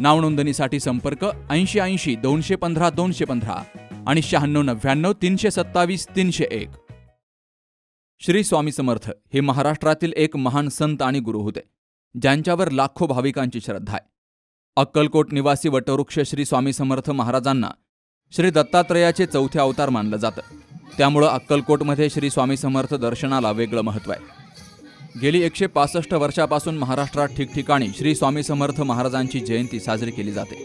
नावनोंदणीसाठी संपर्क ऐंशी ऐंशी दोनशे पंधरा दोनशे पंधरा आणि शहाण्णव नव्याण्णव तीनशे सत्तावीस तीनशे एक. श्री स्वामी समर्थ हे महाराष्ट्रातील एक महान संत आणि गुरु होते ज्यांच्यावर लाखो भाविकांची श्रद्धा आहे. अक्कलकोट निवासी वटवृक्ष श्री स्वामी समर्थ महाराजांना श्री दत्तात्रयाचे चौथे अवतार मानलं जातं. त्यामुळं अक्कलकोटमध्ये श्री स्वामी समर्थ दर्शनाला वेगळं महत्त्व आहे. गेली एकशे पासष्ट वर्षापासून महाराष्ट्रात ठिकठिकाणी श्री स्वामी समर्थ महाराजांची जयंती साजरी केली जाते.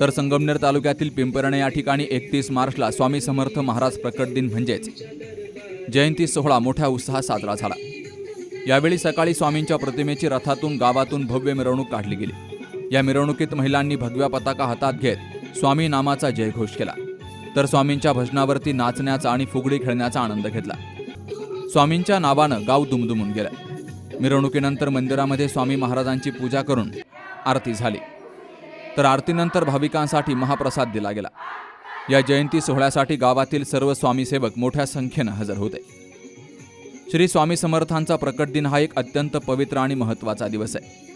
तर संगमनेर तालुक्यातील पिंपरणे या ठिकाणी एकतीस मार्चला स्वामी समर्थ महाराज प्रकट दिन म्हणजेच जयंती सोहळा मोठ्या उत्साहात साजरा झाला. यावेळी सकाळी स्वामींच्या प्रतिमेची रथातून गावातून भव्य मिरवणूक काढली गेली. या मिरवणुकीत महिलांनी भगव्या पताका हातात घेत स्वामी नामाचा जयघोष केला. तर स्वामींच्या भजनावरती नाचण्याचा आणि फुगडी खेळण्याचा आनंद घेतला. स्वामींच्या नावानं गाव दुमदुमून गेलं. मिरवणुकीनंतर मंदिरामध्ये स्वामी महाराजांची पूजा करून आरती झाली. तर आरतीनंतर भाविकांसाठी महाप्रसाद दिला गेला. या जयंती सोहळ्यासाठी गावातील सर्व स्वामीसेवक मोठ्या संख्येनं हजर होते. श्री स्वामी समर्थांचा प्रकट दिन हा एक अत्यंत पवित्र आणि महत्त्वाचा दिवस आहे.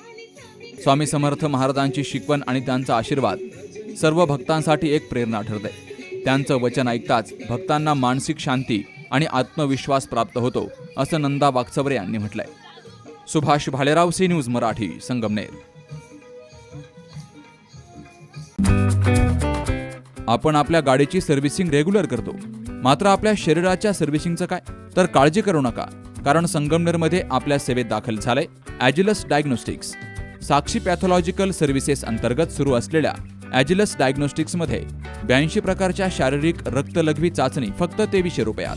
स्वामी समर्थ महाराजांची शिकवण आणि त्यांचा आशीर्वाद सर्व भक्तांसाठी एक प्रेरणा ठरते. त्यांचं वचन ऐकताच भक्तांना मानसिक शांती आणि आत्मविश्वास प्राप्त होतो असं नंदा वागचवरे यांनी म्हटलंय. Subhash Bhalerao C news Marathi Sangamner. आपण आपल्या गाडीची सर्व्हिसिंग रेग्युलर करतो. मात्र आपल्या शरीराच्या सर्व्हिसिंगचं काय? तर काळजी करू नका कारण संगमनेरमध्ये आपल्या सेवेत दाखल झालंय Agilus diagnostics. Sakshi pathological services अंतर्गत सुरू असलेल्या ॲजिलस डायग्नोस्टिक्समध्ये ब्याऐंशी प्रकारच्या शारीरिक रक्तलघवी चाचणी फक्त तेवीसशे रुपयात.